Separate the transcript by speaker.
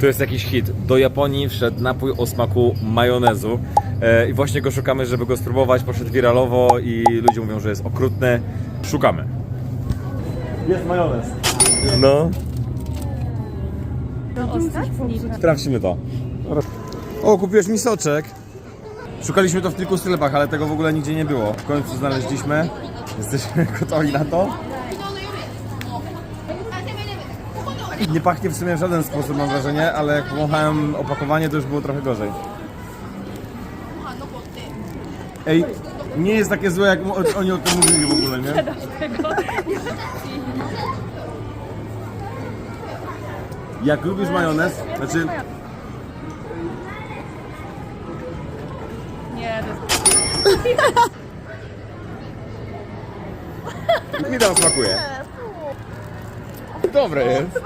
Speaker 1: To jest jakiś hit. Do Japonii wszedł napój o smaku majonezu. E, I właśnie go szukamy, żeby go spróbować. Poszedł wiralowo i ludzie mówią, że jest okrutny. Szukamy. Jest majonez. No. Sprawdźmy to. O, kupiłeś mi soczek. Szukaliśmy to w kilku sklepach, ale tego w ogóle nigdzie nie było. W końcu znaleźliśmy. Jesteśmy gotowi na to. Nie pachnie w sumie w żaden sposób, mam wrażenie, ale jak powąchałem opakowanie, to już było trochę gorzej. Ej, nie jest takie złe, jak o- oni o tym mówili w ogóle, nie? Jak lubisz majonez, znaczy
Speaker 2: Nie, to jest...
Speaker 1: mi tam smakuje. Dobre jest.